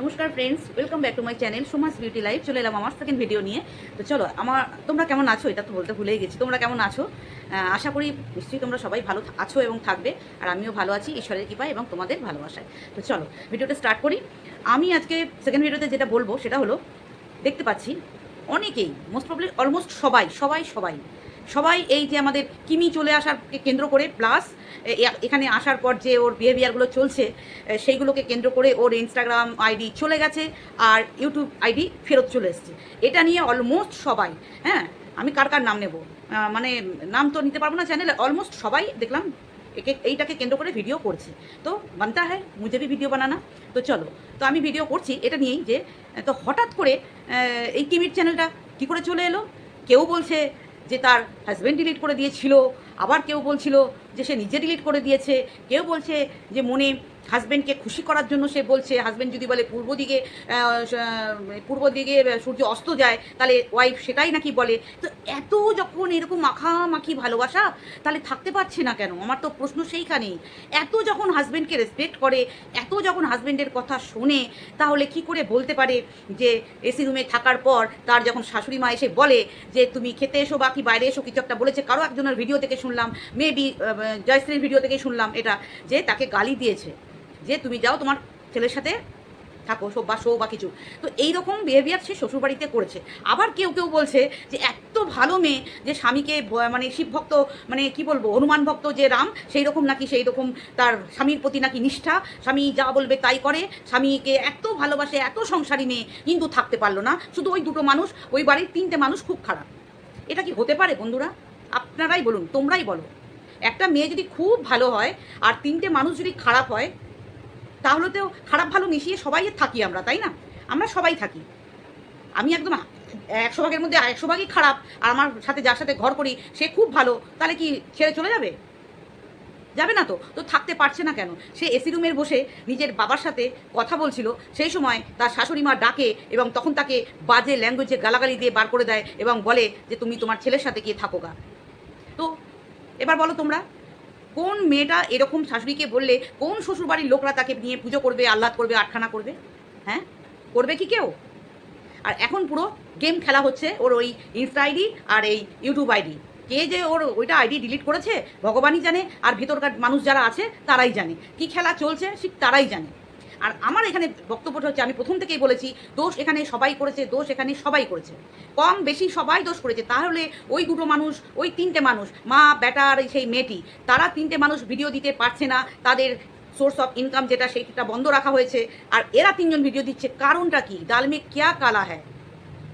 নমস্কার friends welcome back to my channel Sumas beauty life চলে এলাম আমার সেকেন্ড ভিডিও নিয়ে। তো চলো, আমার, তোমরা কেমন আছো? এটা তো বলতে ভুলেই গেছি। তোমরা কেমন আছো? আশা করি নিশ্চয়ই তোমরা সবাই ভালো আছো এবং থাকবে। আর আমিও ভালো আছি, ঈশ্বরের কৃপায় এবং তোমাদের ভালোবাসায়। তো চলো ভিডিওটা স্টার্ট করি। আমি আজকে সেকেন্ড ভিডিওতে যেটা বলব, সেটা হলো, দেখতে পাচ্ছি, অনেকেই মোস্ট প্রবলি অলমোস্ট সবাই সবাই সবাই সবাই এই যে আমাদের কিমি চলে আসারকে কেন্দ্র করে প্লাস এখানে আসার পর যে ওর বিহেভিয়ারগুলো চলছে সেইগুলোকে কেন্দ্র করে ওর ইনস্টাগ্রাম আইডি চলে গেছে আর ইউটিউব আইডি ফেরত চলে এসছে। এটা নিয়ে অলমোস্ট সবাই হ্যাঁ আমি কার কার নাম নেব? মানে নাম তো নিতে পারব না চ্যানেলে অলমোস্ট সবাই দেখলাম একে, এইটাকে কেন্দ্র করে ভিডিও করছে। তো বানতা হয় মুঝে ভি ভিডিও বানানা। তো চলো, তো আমি ভিডিও করছি, এটা নিয়েই যে, তো হঠাৎ করে এই কিমির চ্যানেলটা কী করে চলে এলো? কেউ বলছে যে তার হাজব্যান্ড ডিলিট করে দিয়েছিল, আবার কেউ বলছিল যে সে নিজে ডিলিট করে দিয়েছে, কেউ বলছে যে মনে হাজব্যান্ডকে খুশি করার জন্য সে বলছে হাজব্যান্ড যদি বলে পূর্ব দিকে পূর্ব দিকে সূর্য অস্ত যায়, তাহলে ওয়াইফ সেটাই নাকি বলে? তো এত যখন এরকম মাখামাখি ভালোবাসা, তাহলে থাকতে পারছে না কেন? আমার তো প্রশ্ন সেইখানেই এত যখন হাজব্যান্ডকে রেসপেক্ট করে, এত যখন হাজব্যান্ডের কথা শোনে, তাহলে কি করে বলতে পারে যে এসি রুমে থাকার পর তার যখন শাশুড়ি মা এসে বলে যে, তুমি খেতে এসো বা কি বাইরে এসো? কিছু একটা বলেছে, কারও একজনের ভিডিও থেকে শুনলাম মেবি জয়শ্রীর ভিডিও থেকে শুনলাম এটা, যে তাকে গালি দিয়েছে। যে তুমি যাও তোমার ছেলের সাথে থাকো সব বা শো বা কিছু। তো এইরকম বিহেভিয়ার সে শ্বশুরবাড়িতে করেছে। আবার কেউ কেউ বলছে যে এত ভালো মেয়ে যে স্বামীকে মানে শিব ভক্ত মানে কি বলব হনুমান ভক্ত যে রাম সেই রকম নাকি সেই রকম তার স্বামীর প্রতি নাকি নিষ্ঠা। স্বামী যা বলবে তাই করে। স্বামীকে এত ভালোবাসে, এত সংসারী মেয়ে কিন্তু থাকতে পারল না। শুধু ওই দুটো মানুষ, ওই বাড়ির তিনটে মানুষ খুব খারাপ। এটা কি হতে পারে বন্ধুরা? আপনারাই বলুন, তোমরাই বলো। একটা মেয়ে যদি খুব ভালো হয় আর তিনটে মানুষ যদি খারাপ হয় তাহলে তো খারাপ ভালো মিশিয়ে সবাই থাকি আমরা, তাই না? আমরা সবাই থাকি। আমি একদম একশো ভাগের মধ্যে একশো ভাগই খারাপ, আর আমার সাথে যার সাথে ঘর করি, সে খুব ভালো, তাহলে কি ছেড়ে চলে যাবে? যাবে না তো তো থাকতে পারছে না কেন? সে এসি রুমের বসে নিজের বাবার সাথে কথা বলছিল, সেই সময় তার শাশুড়ি মা ডাকে এবং তখন তাকে বাজে ল্যাঙ্গুয়েজে গালাগালি দিয়ে বার করে দেয় এবং বলে যে, তুমি তোমার ছেলের সাথে গিয়ে থাকো গা। তো, এবার বলো তোমরা কোন মেয়েটা এরকম শাশুড়িকে বললে কোন শ্বশুরবাড়ির লোকরা তাকে নিয়ে পুজো করবে, আহ্লাদ করবে, আটখানা করবে? হ্যাঁ? করবে কি কেউ? আর এখন পুরো গেম খেলা হচ্ছে ওর ওই ইনস্টা আইডি আর এই ইউটিউব আইডি। কে যে ওর ওইটা আইডি ডিলিট করেছে, ভগবানই জানে। আর ভেতরকার মানুষ যারা আছে, তারাই জানে। কি খেলা চলছে, ঠিক তারাই জানে। আর আমার এখানে বক্তব্যটা হচ্ছে, আমি প্রথম থেকেই বলেছি, দোষ এখানে সবাই করেছে, দোষ এখানে সবাই করেছে। কম বেশি সবাই দোষ করেছে। তাহলে ওই দুটো মানুষ, ওই তিনটে মানুষ, মা, বেটা আর সেই মেয়েটি, তারা তিনটে মানুষ ভিডিও দিতে পারছে না, তাদের সোর্স অফ ইনকাম যেটা সেইটা বন্ধ রাখা হয়েছে, আর এরা তিনজন ভিডিও দিচ্ছে। কারণটা কি? ডাল মে ক্যা কালা হ্যায়?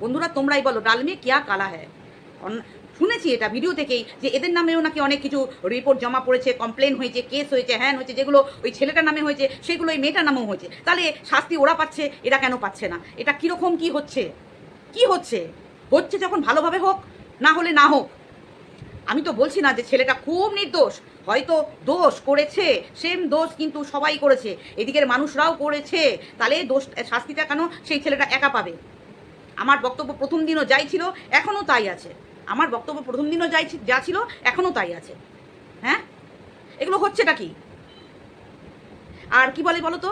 বন্ধুরা, তোমরাই বলো ডাল মে ক্যা কালা অন- শুনেছি এটা ভিডিও থেকেই যে এদের নামেও নাকি অনেক কিছু রিপোর্ট জমা পড়েছে কমপ্লেন হয়েছে কেস হয়েছে, হ্যান হয়েছে, যেগুলো ওই ছেলেটার নামে হয়েছে, সেগুলো ওই মেয়েটার নামেও হয়েছে। তাহলে শাস্তি ওরা পাচ্ছে, এরা কেন পাচ্ছে না? এটা কীরকম কি হচ্ছে? কি হচ্ছে? হচ্ছে যখন ভালোভাবে হোক, না হলে না হোক। আমি তো বলছি না যে ছেলেটা খুব নির্দোষ। হয়তো দোষ করেছে সেম দোষ কিন্তু সবাই করেছে। এদিকের মানুষরাও করেছে। তাহলে দোষ, শাস্তিটা কেন সেই ছেলেটা একা পাবে? আমার বক্তব্য প্রথম দিনও যাই ছিল, এখনও তাই আছে। আমার বক্তব্য প্রথম দিনও যাই যা ছিল, এখনও তাই আছে। হ্যাঁ? এগুলো হচ্ছেটা কি? আর কি বলে বলো তো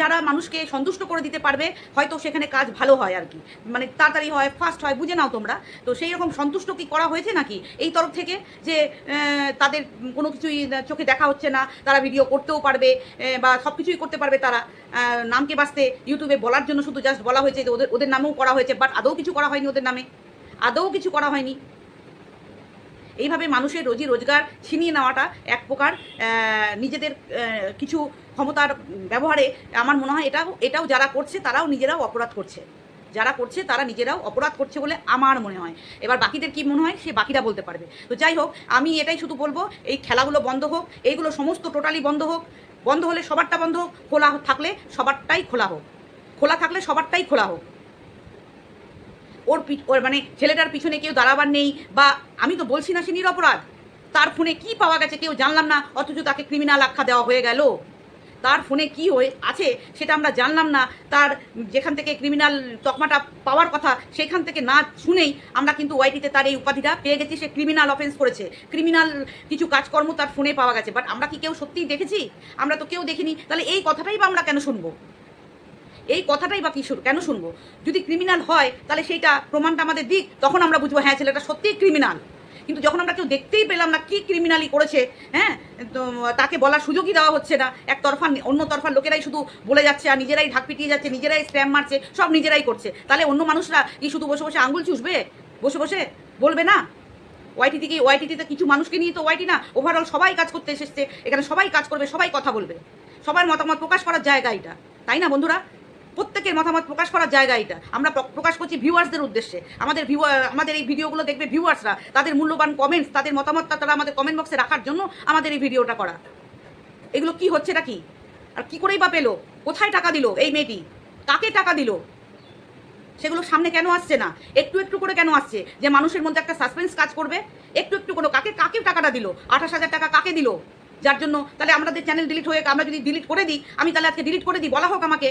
যারা মানুষকে সন্তুষ্ট করে দিতে পারবে, হয়তো সেখানে কাজ ভালো হয় আর কি। মানে তাড়াতাড়ি হয় ফাস্ট হয়, বুঝে নাও তোমরা। তো সেই রকম সন্তুষ্ট কি করা হয়েছে নাকি এই তরফ থেকে যে তাদের কোনো কিছুই চোখে দেখা হচ্ছে না, তারা ভিডিও করতেও পারবে বা সব কিছুই করতে পারবে তারা? নামকে বাঁচতে ইউটিউবে বলার জন্য শুধু জাস্ট বলা হয়েছে ওদের ওদের নামেও করা হয়েছে বাট আদৌ কিছু করা হয়নি ওদের নামে? আদৌ কিছু করা হয়নি। এইভাবে মানুষের রোজি রোজগার ছিনিয়ে নেওয়াটা এক প্রকার নিজেদের কিছু ক্ষমতার ব্যবহারে আমার মনে হয় এটাও এটাও যারা করছে তারাও নিজেরাও অপরাধ করছে। যারা করছে তারা নিজেরাও অপরাধ করছে বলে আমার মনে হয়। এবার বাকিদের কি মনে হয় সে বাকিরা বলতে পারবে। তো যাই হোক, আমি এটাই শুধু বলব, এই খেলাগুলো বন্ধ হোক, এইগুলো সমস্ত টোটালি বন্ধ হোক। বন্ধ হলে সবারটা বন্ধ হোক, খোলা থাকলে সবারটাই খোলা হোক। খোলা থাকলে সবারটাই খোলা হোক। ওর ওর মানে ছেলেটার পিছনে কেউ দাঁড়াবার নেই বা আমি তো বলছি না সে নিরপরাধ। তার ফোনে কি পাওয়া গেছে কেউ জানলাম না, অথচ তাকে ক্রিমিনাল আখ্যা দেওয়া হয়ে গেল। তার ফোনে কি হয়ে আছে সেটা আমরা জানলাম না। তার যেখান থেকে ক্রিমিনাল তকমাটা পাওয়ার কথা সেখান থেকে না শুনেই আমরা কিন্তু ওয়াইটিতে তার এই উপাধিটা পেয়ে গেছি। সে ক্রিমিনাল অফেন্স করেছে। ক্রিমিনাল কিছু কাজকর্ম তার ফোনে পাওয়া গেছে। বাট আমরা কি কেউ সত্যিই দেখেছি? আমরা তো কেউ দেখিনি। তাহলে এই কথাটাই বা আমরা কেন শুনব? এই কথাটাই বা কি শুন- কেন শুনব? যদি ক্রিমিনাল হয়, তাহলে সেইটা প্রমাণটা আমাদের দিক, তখন আমরা বুঝব হ্যাঁ ছেলেটা সত্যিই ক্রিমিনাল কিন্তু যখন আমরা কেউ দেখতেই পেলাম না কি ক্রিমিনালি করেছে হ্যাঁ তাকে বলার সুযোগই দেওয়া হচ্ছে না। এক তরফা অন্য তরফার লোকেরাই শুধু বলে যাচ্ছে আর নিজেরাই ঢাক পিটিয়ে যাচ্ছে, নিজেরাই স্প্যাম মারছে, সব নিজেরাই করছে। তাহলে অন্য মানুষরা কি শুধু বসে বসে আঙুল চুষবে? বসে বসে? বলবে না? ওয়াইটিতে কি ওয়াইটিতে কিছু মানুষকে নিয়ে তো ওয়াইটি না ওভারঅল সবাই কাজ করতে এসেছে, এখানে সবাই কাজ করবে, সবাই কথা বলবে। সবার মতামত প্রকাশ করার জায়গা এটা তাই না বন্ধুরা? প্রত্যেকের মতামত প্রকাশ করার জায়গা এটা। আমরা প্রকাশ করছি ভিউয়ার্সদের উদ্দেশ্যে। আমাদের ভিউয়ার আমাদের এই ভিডিওগুলো দেখবে ভিউয়ার্সরা। তাদের মূল্যবান কমেন্টস তাদের মতামতটা তারা আমাদের কমেন্ট বক্সে রাখার জন্য আমাদের এই ভিডিওটা করা। এগুলো কি হচ্ছে, এটা কি? আর কি করেই বা পেল? কোথায় টাকা দিল এই মেয়েটি? কাকে টাকা দিল? সেগুলো সামনে কেন আসছে না? একটু একটু করে কেন আসছে? যে মানুষের মধ্যে একটা সাসপেন্স কাজ করবে? একটু একটু করে কাকে কাকে টাকাটা দিল? আঠাশ হাজার টাকা কাকে দিল? যার জন্য তাহলে আমাদের চ্যানেল ডিলিট হয়ে আমরা যদি ডিলিট করে দিই, আমি তাহলে আজকে ডিলিট করে দিই, বলা হোক আমাকে।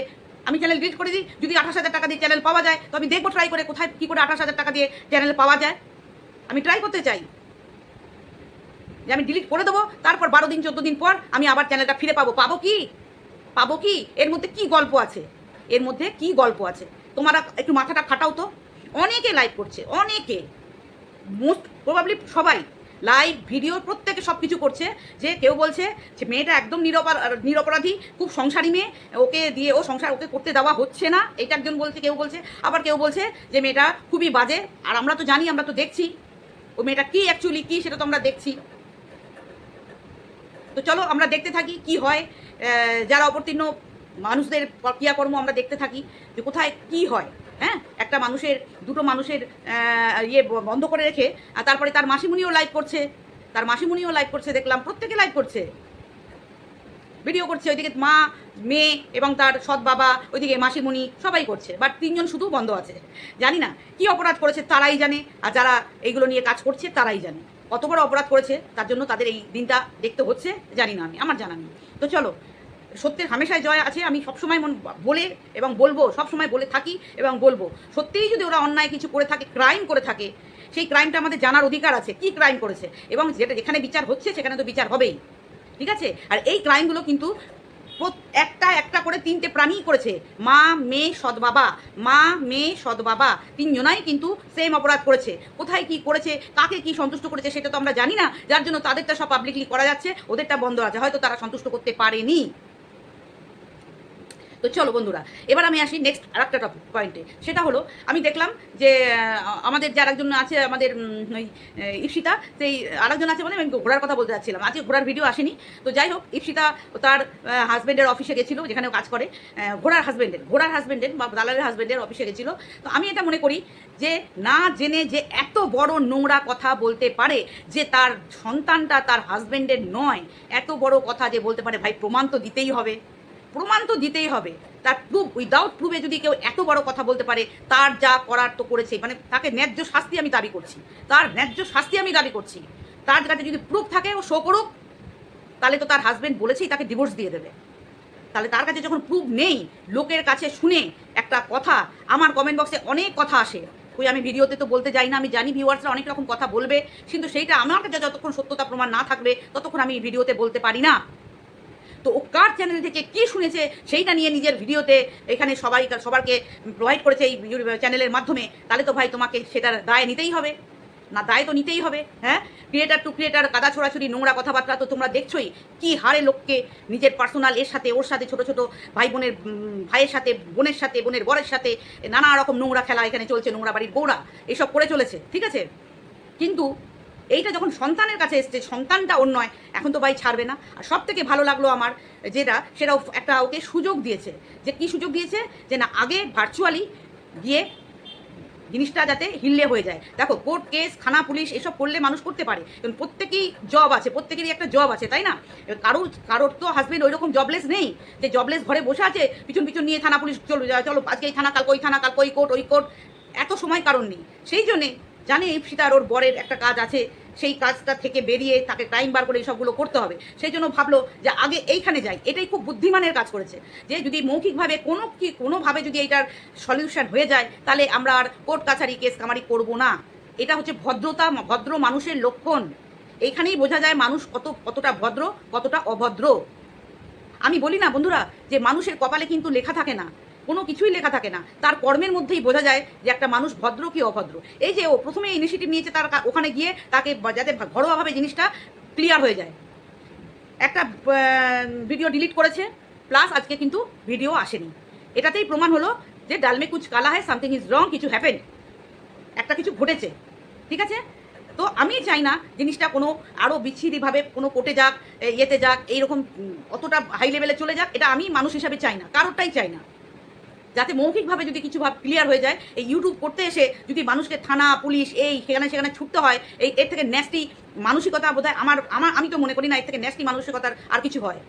আমি চ্যানেল ডিলিট করে দিই। যদি আঠাশ হাজার টাকা দিয়ে চ্যানেল পাওয়া যায়, তো আমি দেখব ট্রাই করে কোথায়, কী করে আঠাশ হাজার টাকা দিয়ে চ্যানেল পাওয়া যায়। আমি ট্রাই করতে চাই। যে আমি ডিলিট করে দেবো, তারপর বারো দিন, চোদ্দ দিন পর আমি আবার চ্যানেলটা ফিরে পাবো। পাবো কি? পাবো কি? এর মধ্যে কি গল্প আছে? এর মধ্যে কি গল্প আছে? তোমরা একটু মাথাটা খাটাও তো। অনেকে লাইভ করছে, অনেকে। মোস্ট প্রবাবলি সবাই। লাইভ ভিডিও প্রত্যেকে সব কিছু করছে। যে কেউ বলছে যে মেয়েটা একদম নিরপরা নিরপরাধী, খুব সংসারী মেয়ে, ওকে দিয়ে ও সংসার ওকে করতে দেওয়া হচ্ছে না। এটা একজন বলছে, কেউ বলছে। আবার কেউ বলছে যে মেয়েটা খুবই বাজে। আর আমরা তো জানি, আমরা তো দেখছি। ও মেয়েটা কী অ্যাকচুয়ালি কী সেটা তো আমরা দেখছি। তো চলো, আমরা দেখতে থাকি কি হয়। যারা অবতীর্ণ মানুষদের ক্রিয়াকর্ম আমরা দেখতে থাকি যে কোথায় কি হয়। হ্যাঁ? একটা মানুষের, দুটো মানুষের ইয়ে বন্ধ করে রেখে, আর তারপরে তার মাসিমুনিও লাইভ করছে। তার মাসিমুনিও লাইভ করছে, দেখলাম, প্রত্যেকে লাইভ করছে। ভিডিও করছে, ওইদিকে মা, মেয়ে এবং তার সৎ বাবা, ওইদিকে মাসিমণি, সবাই করছে। বাট তিনজন শুধু বন্ধ আছে। জানি না, কি অপরাধ করেছে তারাই জানে, আর যারা এইগুলো নিয়ে কাজ করছে তারাই জানে। কত বড় অপরাধ করেছে, তার জন্য তাদের এই দিনটা দেখতে হচ্ছে, জানি না আমি, আমার জানা নেই। তো চলো সত্যের হামেশায় জয় আছে, আমি সবসময় মন বলে এবং বলব, সবসময় বলে থাকি এবং বলব। সত্যিই যদি ওরা অন্যায় কিছু করে থাকে ক্রাইম করে থাকে, সেই ক্রাইমটা আমাদের জানার অধিকার আছে। কি ক্রাইম করেছে? এবং যেটা যেখানে বিচার হচ্ছে, সেখানে তো বিচার হবেই। ঠিক আছে? আর এই ক্রাইমগুলো কিন্তু একটা একটা করে তিনটে প্রাণী করেছে। মা, মেয়ে, সৎ বাবা। মা, মেয়ে, সৎ বাবা। তিনজনাই কিন্তু সেম অপরাধ করেছে। কোথায় কি করেছে, কাকে কি সন্তুষ্ট করেছে, সেটা তো আমরা জানি না। যার জন্য তাদেরটা সব পাবলিকলি করা যাচ্ছে, ওদেরটা বন্ধ আছে। হয়তো তারা সন্তুষ্ট করতে পারেনি। তো চলো বন্ধুরা, এবার আমি আসি নেক্সট আর একটা টপিক পয়েন্টে সেটা হলো, আমি দেখলাম যে আমাদের যার একজন আছে, আমাদের ওই ইপসিতা সেই আরেকজন আছে বলে আমি ঘোরার কথা বলতে যাচ্ছিলাম। আজকে ঘোরার ভিডিও আসেনি। তো যাই হোক ইপসিতা তার হাজব্যান্ডের অফিসে গেছিল যেখানে কাজ করে। ঘোড়ার হাজব্যান্ডের ঘোড়ার হাজব্যান্ডের বা দালালের হাজব্যান্ডের অফিসে গেছিল। তো আমি এটা মনে করি যে, না জেনে যে এত বড় নোংরা কথা বলতে পারে যে তার সন্তানটা তার হাজব্যান্ডের নয়, এত বড় কথা যে বলতে পারে, ভাই প্রমাণ তো দিতেই হবে। প্রমাণ তো দিতেই হবে। তার প্রুফ উইদাউট প্রুফে যদি কেউ এত বড় কথা বলতে পারে, তার যা করার তো করেছে মানে তাকে ন্যায্য শাস্তি আমি দাবি করছি। তার ন্যায্য শাস্তি আমি দাবি করছি। তার কাছে যদি প্রুফ থাকে, ও শো করুক, তাহলে তো তার হাজবেন্ড বলেছেই তাকে ডিভোর্স দিয়ে দেবে। তাহলে তার কাছে যখন প্রুফ নেই, লোকের কাছে শুনে একটা কথা, আমার কমেন্ট বক্সে অনেক কথা আসে। ওই আমি ভিডিওতে তো বলতে যাই না, আমি জানি ভিউয়ার্সরা অনেক রকম কথা বলবে, কিন্তু সেইটা আমার কাছে যতক্ষণ সত্যতা প্রমাণ না থাকবে, ততক্ষণ আমি ভিডিওতে বলতে পারি না। তো ও কার চ্যানেল থেকে কি শুনেছে সেইটা নিয়ে নিজের ভিডিওতে এখানে সবাই, সবারকে প্রোভাইড করেছে এই চ্যানেলের মাধ্যমে। তাহলে তো ভাই তোমাকে সেটার দায় নিতেই হবে। না, দায় তো নিতেই হবে হ্যাঁ? ক্রিয়েটার টু ক্রিয়েটার কাদা ছোড়াছুড়ি, নোংরা কথাবার্তা তো তোমরা দেখছোই। কি হারে লোককে নিজের পার্সোনাল এর সাথে, ওর সাথে, ছোট ছোট ভাই বোনের ভাইয়ের সাথে, বোনের সাথে, বোনের বরের সাথে, নানা রকম নোংরা খেলা এখানে চলছে, নোংরা বাড়ির বউরা, এসব করে চলেছে, ঠিক আছে? কিন্তু এইটা যখন সন্তানের কাছে এসছে, সন্তানটা ওর নয়, এখন তো ভাই ছাড়বে না। আর সব থেকে ভালো লাগল আমার যেটা, সেটা ও একটা ওকে সুযোগ দিয়েছে। যে কি সুযোগ দিয়েছে? যে না, আগে ভার্চুয়ালি গিয়ে জিনিসটা যাতে হিললে হয়ে যায়। দেখো কোর্ট কেস থানা পুলিশ, এসব করলে মানুষ করতে পারে। কারণ প্রত্যেকেই জব আছে, প্রত্যেকেরই একটা জব আছে, তাই না? কারোর কারোর তো হাজবেন্ড ওইরকম জবলেস নেই। যে জবলেস ঘরে বসে আছে, পিছন পিছন নিয়ে থানা পুলিশ চলো চলো, আজকে এই থানা, কালকে ওই থানা, কালকে ওই কোর্ট ওই কোর্ট এত সময় কারণ নেই। সেই জন্যে জানে ইপসিতার ওর বরের একটা কাজ আছে, সেই কাজটা থেকে বেরিয়ে তাকে টাইম বার করে এইসবগুলো করতে হবে। সেই জন্য ভাবলো যে আগে এইখানে যাই, এটাই খুব বুদ্ধিমানের কাজ করেছে। যে যদি মৌখিকভাবে কোনো কি, কোনোভাবে যদি এইটার সলিউশন হয়ে যায়, তাহলে আমরা আর কোর্ট কাছারি কেস কামারি করব না। এটা হচ্ছে ভদ্রতা, ভদ্র মানুষের লক্ষণ। এইখানেই বোঝা যায় মানুষ কত, কতটা ভদ্র, কতটা অভদ্র। আমি বলি না বন্ধুরা, যে মানুষের কপালে কিন্তু লেখা থাকে না। কোনো কিছুই লেখা থাকে না। তার কর্মের মধ্যেই বোঝা যায় যে একটা মানুষ ভদ্র কি অভদ্র। এই যে ও প্রথমে ইনিশিয়েটিভ নিয়েছে তার ওখানে গিয়ে তাকে যাতে ঘরোয়াভাবে জিনিসটা ক্লিয়ার হয়ে যায়। একটা ভিডিও ডিলিট করেছে প্লাস আজকে কিন্তু ভিডিও আসেনি। এটাতেই প্রমাণ হলো যে ডালমে কুচ কালা হয় সামথিং ইজ রং কিছু হ্যাপেন একটা কিছু ঘটেছে, ঠিক আছে? তো আমি চাই না জিনিসটা কোনো আরও বিচ্ছিরিভাবে কোনো কোটে যাক ইয়েতে যাক, এইরকম অতটা হাই লেভেলে চলে যাক, এটা আমি মানুষ হিসাবে চাই না, কারোরটাই চাই না। যাতে মৌখিকভাবে যদি কিছু ভাব ক্লিয়ার হয়ে যায়, এই ইউটিউব করতে এসে যদি মানুষকে থানা, পুলিশ, এই, সেখানে সেখানে ছুটতে হয়, এই, এর থেকে ন্যাস্টি মানসিকতা বোধহয় আমার আমার, আমি তো মনে করি না, এর থেকে ন্যাস্টি মানসিকতার আর কিছু হয়।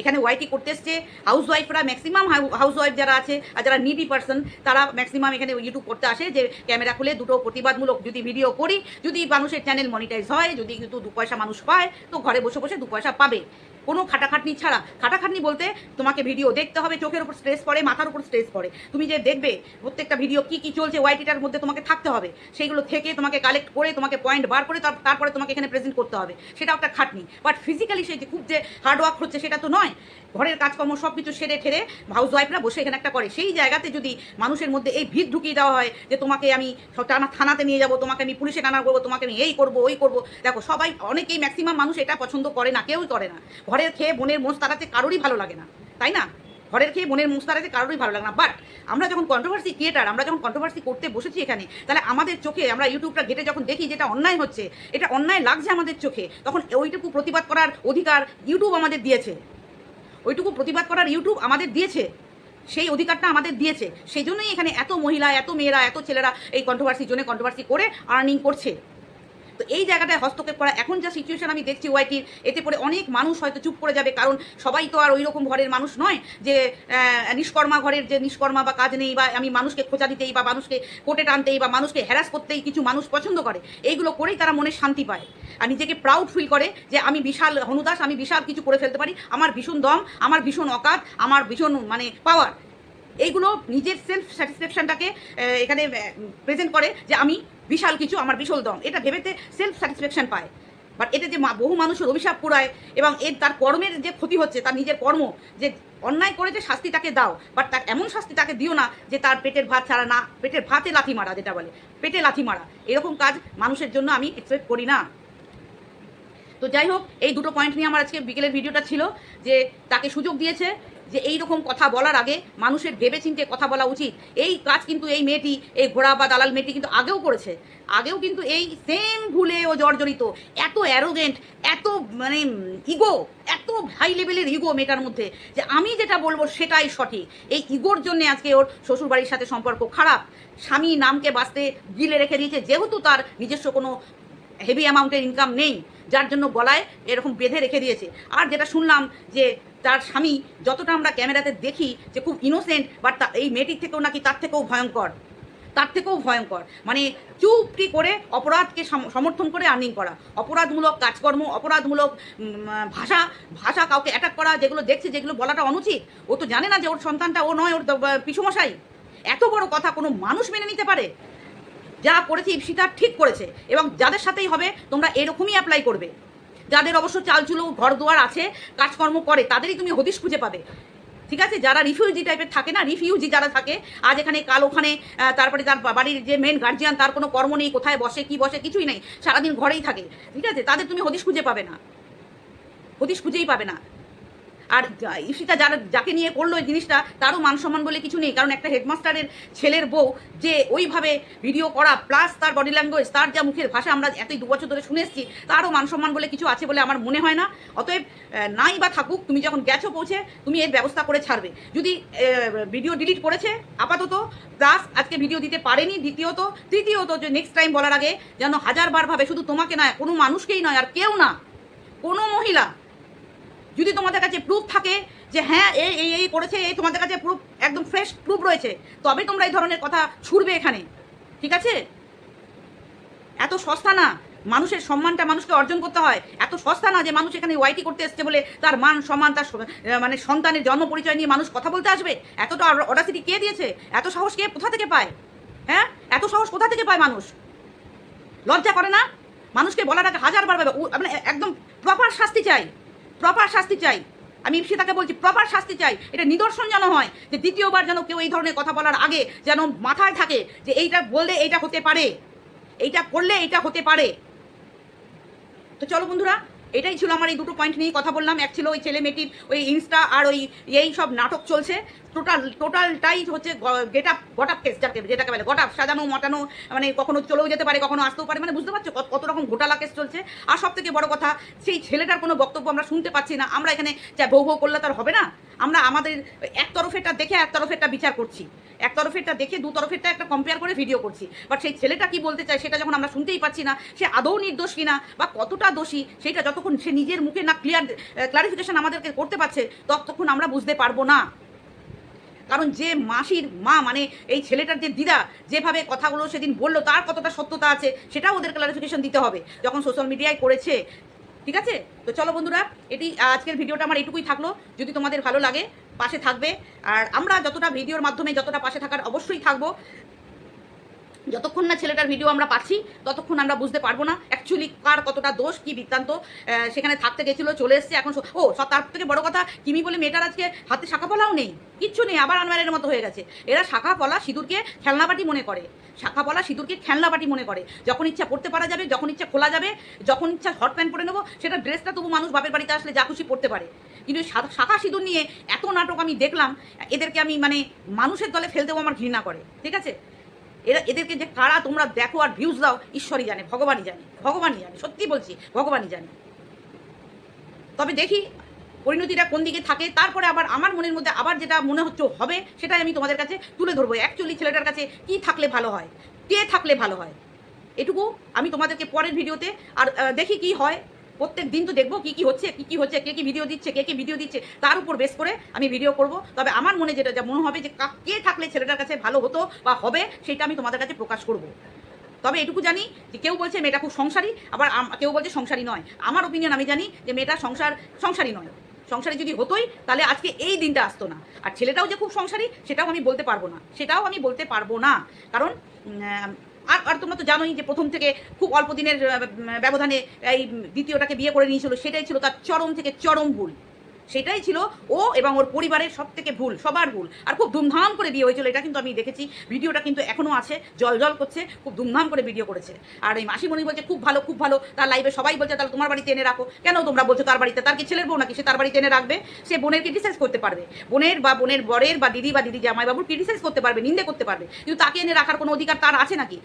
এখানে ওয়াইটি করতে এসছে হাউস ওয়াইফরা ম্যাক্সিমাম হাউস ওয়াইফ যারা আছে আর যারা নিডি পার্সন তারা ম্যাক্সিমাম এখানে ইউটিউব করতে আসে যে ক্যামেরা খুলে দুটো প্রতিবাদমূলক যদি ভিডিও করি, যদি মানুষের চ্যানেল মনিটাইজ হয়, যদি কিন্তু দু পয়সা মানুষ পায়, তো ঘরে বসে বসে দু পয়সা পাবে। কোনো খাটাখাটনি ছাড়া। খাটাখাটনি বলতে তোমাকে ভিডিও দেখতে হবে, চোখের উপর স্ট্রেস পড়ে, মাথার উপর স্ট্রেস পড়ে। তুমি যে দেখবে প্রত্যেকটা ভিডিও কি কি চলছে ওয়াইটিটার মধ্যে তোমাকে থাকতে হবে। সেইগুলো থেকে তোমাকে কালেক্ট করে, তোমাকে পয়েন্ট বার করে তারপরে তোমাকে এখানে প্রেজেন্ট করতে হবে। সেটাও একটা খাটনি। বাট ফিজিক্যালি সেই যে খুব যে হার্ডওয়ার্ক হচ্ছে সেটা তো নয়। ঘরের কাজকর্ম সব কিছু সেরে ঠেরে হাউস ওয়াইফরা বসে এখানে একটা করে। সেই জায়গাতে যদি মানুষের মধ্যে এই ভিড় ঢুকিয়ে দেওয়া হয় যে তোমাকে আমি টানা থানাতে নিয়ে যাব, তোমাকে আমি পুলিশে টানা করব, তোমাকে আমি এই করব, ওই করব। দেখো, সবাই অনেকেই ম্যাক্সিমাম মানুষ এটা পছন্দ করে না, কেউই করে না। ঘরের খেয়ে বোনের মোষ তাড়াতে কারোরই ভালো লাগে না, তাই না? ঘরের খেয়ে বোনের মুখ তাড়াতে কারোরই ভালো লাগে না। বাট আমরা যখন কন্ট্রোভার্সি ক্রিয়েটার আমরা যখন কন্ট্রোভার্সি করতে বসেছি এখানে, তাহলে আমাদের চোখে আমরা ইউটিউবটা ঘেটে যখন দেখি যেটা অন্যায় হচ্ছে, এটা অন্যায় লাগছে আমাদের চোখে, তখন ওইটুকু প্রতিবাদ করার অধিকার ইউটিউব আমাদের দিয়েছে। ওইটুকু প্রতিবাদ করার ইউটিউব আমাদের দিয়েছে। সেই অধিকারটা আমাদের দিয়েছে। সেই জন্যই এখানে এত মহিলা, এত মেয়েরা, এত ছেলেরা এই কন্ট্রোভার্সির জন্য কন্ট্রোভার্সি করে আর্নিং করছে। তো এই জায়গাটায় হস্তক্ষেপ করা, এখন যা সিচুয়েশন আমি দেখছি ওয়াইটির এতে করে অনেক মানুষ হয়তো চুপ করে যাবে, কারণ সবাই তো আর ওই রকম ঘরের মানুষ নয় যে নিষ্কর্মা ঘরের যে নিষ্কর্মা বা কাজ নেই বা আমি মানুষকে খোঁচা দিতেই বা মানুষকে কোটে টানতেই বা মানুষকে হ্যারাস করতেই কিছু মানুষ পছন্দ করে, এইগুলো করেই তারা মনে শান্তি পায়। আর নিজেকে প্রাউড ফিল করে যে আমি বিশাল হনুদাস, আমি বিশাল কিছু করে ফেলতে পারি, আমার ভীষণ দম, আমার ভীষণ অকাত, আমার ভীষণ মানে পাওয়ার এইগুলো নিজের সেলফ স্যাটিসফ্যাকশনটাকে এখানে প্রেজেন্ট করে যে আমি বিশাল কিছু, আমার বিশাল দম। এটা ভেবেতে সেলফ স্যাটিসফ্যাকশন পায়। বাট এতে যে বহু মানুষের অভিশাপ পুরায় এবং এর, তার কর্মের যে ক্ষতি হচ্ছে, তার নিজের কর্ম, যে অন্যায় করে যে শাস্তি তাকে দাও। বাট তার এমন শাস্তি তাকে দিও না যে তার পেটের ভাত ছাড়া না, পেটের ভাতে লাথি মারা যেটা বলে। পেটে লাথি মারা। এরকম কাজ মানুষের জন্য আমি এক্সপেক্ট করি না। তো যাই হোক, এই দুটো পয়েন্ট নিয়ে আমার আজকে বিকেলের ভিডিওটা ছিল, যে তাকে সুযোগ দিয়েছে যে এই রকম কথা বলার আগে মানুষের ভেবে চিন্তে কথা বলা উচিত। এই কাজ কিন্তু এই মেয়েটি, এই ঘোড়া বা দালাল মেয়েটি কিন্তু আগেও করেছে। আগেও কিন্তু এই সেম ভুলে ও জর্জরিত। এত অ্যারোগেন্ট এত মানে ইগো এত হাই লেভেলের ইগো মেয়েটার মধ্যে যে আমি যেটা বলব সেটাই সঠিক। এই ইগোর জন্য আজকে ওর শ্বশুরবাড়ির সাথে সম্পর্ক খারাপ। স্বামী নামকে বাঁচতে গিলে রেখে দিয়েছে, যেহেতু তার নিজস্ব কোনো হেভি অ্যামাউন্টের ইনকাম নেই, যার জন্য গলায় এরকম বেঁধে রেখে দিয়েছে। আর যেটা শুনলাম যে তার স্বামী যতটা আমরা ক্যামেরাতে দেখি যে খুব ইনোসেন্ট বাট এই মেয়েটির থেকেও নাকি তার থেকেও ভয়ঙ্কর। তার থেকেও ভয়ঙ্কর। মানে চুপটি করে অপরাধকে সম- সমর্থন করে আর্নিং করা। অপরাধমূলক কাজকর্ম, অপরাধমূলক ভাষা ভাষা কাউকে অ্যাটাক করা, যেগুলো দেখছে, যেগুলো বলাটা অনুচিত, ও তো জানে না যে ওর সন্তানটা, ও নয়, ওর পিসুমশাই। এত বড় কথা কোনো মানুষ মেনে নিতে পারে? যা করেছে ইপসিতা ঠিক করেছে এবং যাদের সাথেই হবে তোমরা এরকমই অ্যাপ্লাই করবে। যাদের অবশ্য চালচুলো ঘর দুয়ার আছে, কাজকর্ম করে, তাদেরই তুমি হদিশ খুঁজে পাবে। ঠিক আছে? যারা রিফিউজি টাইপের থাকে না রিফিউজি যারা থাকে, আজ এখানে, কাল ওখানে তারপরে তার বাড়ির যে মেন গার্জিয়ান তার কোনো কর্ম নেই, কোথায় বসে, কি বসে, কিছুই নেই, সারাদিন ঘরেই থাকে। ঠিক আছে? তাদের তুমি হদিশ খুঁজে পাবে না। হদিশ খুঁজেই পাবে না। আর ঈশিতা যারা যাকে নিয়ে করল এই জিনিসটা, তারও মান সম্মান বলে কিছু নেই। কারণ একটা হেডমাস্টারের ছেলের বউ যে ওইভাবে ভিডিও করা প্লাস তার বডি ল্যাঙ্গুয়েজ তার যা মুখের ভাষা, আমরা এতই দু বছর ধরে শুনে এসেছি, তারও মান সম্মান বলে কিছু আছে বলে আমার মনে হয় না। অতএব নাই বা থাকুক, তুমি যখন গেছো পৌঁছে, তুমি এর ব্যবস্থা করে ছাড়বে। যদি ভিডিও ডিলিট করেছে, আপাতত প্লাস আজকে ভিডিও দিতে পারেনি, দ্বিতীয়ত, তৃতীয়ত, যে নেক্সট টাইম বলার আগে, যেন হাজারবার ভাবে শুধু তোমাকে নয়, কোনো মানুষকেই নয়, আর কেউ না, কোনো মহিলা যদি তোমাদের কাছে প্রুফ থাকে যে হ্যাঁ এই এই এই করেছে এই তোমাদের কাছে প্রুফ একদম ফ্রেশ প্রুফ রয়েছে, তবে তোমরা এই ধরনের কথা ছুড়বে এখানে। ঠিক আছে? এত সস্তা না। মানুষের সম্মানটা মানুষকে অর্জন করতে হয়। এত সস্তা না যে মানুষ এখানে ওয়াইটি করতে এসছে বলে তার মান, সম্মান, তার মানে সন্তানের জন্ম পরিচয় নিয়ে মানুষ কথা বলতে আসবে? এতটা অডাসিটি কে দিয়েছে? এত সাহস কে কোথা থেকে পায়? হ্যাঁ? এত সাহস কোথা থেকে পায় মানুষ? লজ্জা করে না? মানুষকে বলার আগে হাজার বার ভাবে মানে একদম প্রপার শাস্তি চাই। প্রপার শাস্তি চাই। আমি ইপসিতাকে বলছি প্রপার শাস্তি চাই। এটা নিদর্শন যেন হয়, যে দ্বিতীয়বার যেন কেউ এই ধরনের কথা বলার আগে যেন মাথায় থাকে যে এইটা বললে এইটা হতে পারে। এইটা করলে এইটা হতে পারে। তো চলো বন্ধুরা এটাই ছিল আমার এই দুটো পয়েন্ট নিয়ে কথা বললাম। এক ছিল ওই ছেলে মেয়েটির ওই ইনস্টা আর ওই এই সব নাটক চলছে। টোটাল টোটালটাই হচ্ছে get up got up case যাকে, যেটাকে বলে গট আপ সাজানো মটানো মানে কখনো চলেও যেতে পারে, কখনো আসতেও পারে মানে বুঝতে পারছ কত রকম ঘোটালা কেস চলছে। আর সব থেকে বড় কথা, সেই ছেলেটার কোনো বক্তব্য আমরা শুনতে পাচ্ছি না। আমরা এখানে যা বউ বউ করলে তার হবে না। আমরা আমাদের এক তরফেরটা দেখে এক তরফেরটা বিচার করছি। এক তরফেরটা দেখে দু তরফেরটা একটা কম্পেয়ার করে ভিডিও করছি। বাট সেই ছেলেটা কি বলতে চায় সেটা যখন আমরা শুনতেই পাচ্ছি না, সে আদৌ নির্দোষ কিনা বা কতটা দোষী সেটা যতক্ষণ সে নিজের মুখে না ক্লিয়ার ক্লারিফিকেশন আমাদেরকে করতে পারছে, ততক্ষণ আমরা বুঝতে পারব না। কারণ যে মাসির মা মানে এই ছেলেটার যে দিদা, যেভাবে কথাগুলো সেদিন বলল, তার কতটা সত্যতা আছে, সেটাও ওদের ক্লারিফিকেশন দিতে হবে। যখন সোশ্যাল মিডিয়ায় করেছে ঠিক আছে? তো চলো বন্ধুরা, এটি আজকের ভিডিওটা আমার এটুকুই থাকল। যদি তোমাদের ভালো লাগে, পাশে থাকবে। আর আমরা যতটা ভিডিওর মাধ্যমে যতটা পাশে থাকার, অবশ্যই থাকব। যতক্ষণ না ছেলেটার ভিডিও আমরা পাচ্ছি, ততক্ষণ আমরা বুঝতে পারব না অ্যাকচুয়ালি কার কতটা দোষ, কি বৃত্তান্ত সেখানে থাকতে গেছিল, চলে এসছে এখন ও তার থেকে বড় কথা, কিমি বলে মেয়েটার আজকে হাতে শাখা পলাও নেই, কিচ্ছু নেই, আবার আনমারের মতো হয়ে গেছে। এরা শাখা পলা সিঁদুরকে খেলনাবাটি মনে করে, শাখা পলা সিঁদুরকে খেলনাবাটি মনে করে। যখন ইচ্ছা পড়তে পারা যাবে, যখন ইচ্ছা খোলা যাবে, যখন ইচ্ছা হট প্যান্ট পরে নেব, সেটা ড্রেসটা তবু মানুষ বাপের বাড়িতে আসলে যা খুশি পড়তে পারে। কিন্তু শাখা সিঁদুর নিয়ে এত নাটক আমি দেখলাম, এদেরকে আমি মানে মানুষের দলে ফেলতেও আমার ঘৃণা করে, ঠিক আছে? এরা, এদেরকে যে কারা তোমরা দেখো আর ভিউজ দাও, ঈশ্বরই জানে, ভগবানই জানে ভগবানই জানে সত্যি বলছি, ভগবানই জানে। তবে দেখি পরিণতিটা কোন দিকে থাকে, তারপরে আবার আমার মনের মধ্যে আবার যেটা মনে হচ্ছে হবে, সেটাই আমি তোমাদের কাছে তুলে ধরবো। অ্যাকচুয়ালি ছেলেটার কাছে কি থাকলে ভালো হয়, কে থাকলে ভালো হয়, এটুকু আমি তোমাদেরকে পরের ভিডিওতে আর দেখি কি হয়। প্রত্যেক দিন তো দেখব কি কি হচ্ছে, কি কি হচ্ছে, কে কি ভিডিও দিচ্ছে, কে কি ভিডিও দিচ্ছে। তার উপর বেস করে আমি ভিডিও করব। তবে আমার মনে যেটা, যা মনে হবে যে কে থাকলে ছেলেটার কাছে ভালো হতো বা হবে, সেটা আমি তোমাদের কাছে প্রকাশ করব। তবে এটুকু জানি যে কেউ বলছে মেয়েটা খুব সংসারী, আবার কেউ বলছে সংসারী নয়। আমার ওপিনিয়ন আমি জানি যে মেয়েটা সংসার সংসারী নয়। সংসারী যদি হতোই, তাহলে আজকে এই দিনটা আসতো না। আর ছেলেটাও যে খুব সংসারী, সেটাও আমি বলতে পারব না। সেটাও আমি বলতে পারব না। কারণ আর আর তোমরা তো জানোই যে প্রথম থেকে খুব অল্প দিনের ব্যবধানে এই দ্বিতীয়টাকে বিয়ে করে নিয়েছিল, সেটাই ছিল তার চরম থেকে চরম ভুল। সেটাই ছিল ও এবং ওর পরিবারের সব থেকে ভুল, সবার ভুল। আর খুব ধুমধাম করে বিয়ে হয়েছিল, এটা কিন্তু আমি দেখেছি। ভিডিওটা কিন্তু এখনও আছে, জল জল করছে, খুব ধুমধাম করে ভিডিও করেছে। আর এই মাসিমণি বলছে, খুব ভালো খুব ভালো, তার লাইভে সবাই বলছে, তাহলে তোমার বাড়িতে এনে রাখো। কেন তোমরা বলছো তার বাড়িতে? তার কি ছেলের বউ নাকি সে তার বাড়িতে এনে রাখবে? সে বোনের ক্রিটিসাইজ করতে পারবে। বোনের বা বোনের বরের বা দিদি বা দিদি জামাইবাবুর ক্রিটিসাইজ করতে পারবে? নিন্দে করতে পারবে। কিন্তু তাকে এনে রাখার কোনো অধিকার তার আছে নাকি?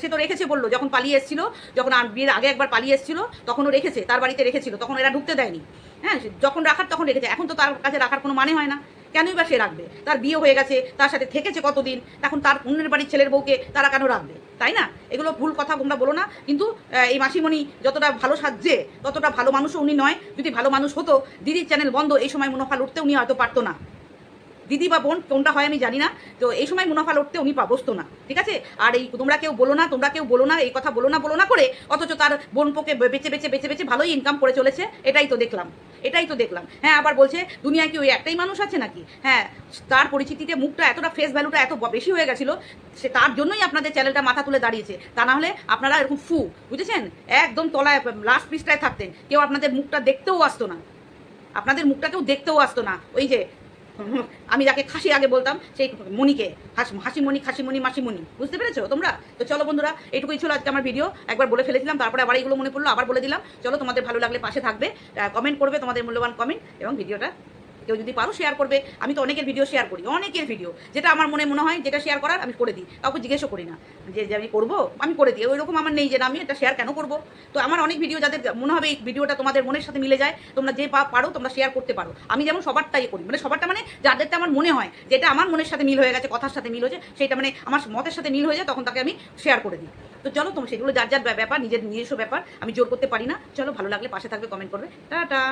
সে তো রেখেছে বলল, যখন পালিয়ে এসেছিল, যখন বিয়ের আগে একবার পালিয়ে এসেছিল, তখনও রেখেছে, তার বাড়িতে রেখেছিল, তখন এরা ঢুকতে দেয়নি। হ্যাঁ যখন রাখার তখন রেখেছে। এখন তো তার কাছে রাখার কোনো মানে হয় না। কেনই বা সে রাখবে? তার বিয়ে হয়ে গেছে, তার সাথে থেকেছে কতদিন? এখন তার অন্যের বাড়ির ছেলের বউকে তারা কেন রাখবে? তাই না? এগুলো ভুল কথা তোমরা বলো না। কিন্তু এই মাসিমণি যতটা ভালো সাজছে, ততটা ভালো মানুষও উনি নয়। যদি ভালো মানুষ হতো, দিদির চ্যানেল বন্ধ, এই সময় মুনাফা লুটতে উনি হয়তো পারতো না। দিদি বা বোন কোনটা হয় আমি জানি না। তো এই সময় মুনাফা লড়তে উনি পা বসতো না, ঠিক আছে? আর এই তোমরা কেউ বলো না, তোমরা কেউ বলো না, এই কথা বলো না বলো না করে অথচ তার বোন পোকে বেচে বেচে বেচে বেচে ভালোই ইনকাম করে চলেছে, এটাই তো দেখলাম, এটাই তো দেখলাম। হ্যাঁ আবার বলছে, দুনিয়ায় কি ওই একটাই মানুষ আছে নাকি? হ্যাঁ তার পরিচিতিতে মুখটা এতটা ফেস ভ্যালুটা এত বেশি হয়ে গেছিল, সে তার জন্যই আপনাদের চ্যানেলটা মাথা তুলে দাঁড়িয়েছে। তা না হলে আপনারা এরকম ফু, বুঝেছেন? একদম তলায় লাস্ট পিসটায় থাকতেন, কেউ আপনাদের মুখটা দেখতেও আসতো না। আপনাদের মুখটা কেউ দেখতেও আসতো না। ওই যে আমি যাকে খাসি আগে বলতাম, সেই মণিকে হাসি মণি খাসি মণি মাসি মণি বুঝতে পেরেছ তোমরা? তো চলো বন্ধুরা, এটুকুই ছিল আজকে আমার ভিডিও একবার বলে ফেলেছিলাম, তারপরে আবার এইগুলো মনে পড়ল, আবার বলে দিলাম। চলো তোমাদের ভালো লাগলে পাশে থাকবে কমেন্ট করবে তোমাদের মূল্যবান কমেন্ট এবং ভিডিওটা কেউ যদি পারো শেয়ার করবে, আমি তো অনেকের ভিডিও শেয়ার করি, অনেকের ভিডিও যেটা আমার মনে মনে হয় যেটা শেয়ার করার, আমি করে দিই। কাউকে জিজ্ঞেসও করি না, যে আমি করব, আমি করে দিই। ওই রকম আমার নেই যে আমি এটা শেয়ার কেন করব? তো আমার অনেক ভিডিও যাদের, মনে হবে এই ভিডিওটা তোমাদের মনের সাথে মিলে যায়, তোমরা যে পারো, তোমরা শেয়ার করতে পারো। আমি যেমন সবারটাই করি। মানে সবারটা মানে যাদেরটা আমার মনে হয়, যেটা আমার মনের সাথে মিল হয়ে গেছে, কথার সাথে মিল হয়েছে সেটা মানে আমার মতের সাথে মিল হয়ে যায়, তখন তাকে আমি শেয়ার করে দিই। তো চলো, তোমার সেগুলো যার যার ব্যাপার, নিজের নিজস্ব ব্যাপার, আমি জোর করতে পারি না। চলো, ভালো লাগলে পাশে থাকবে কমেন্ট করবে। টাটা!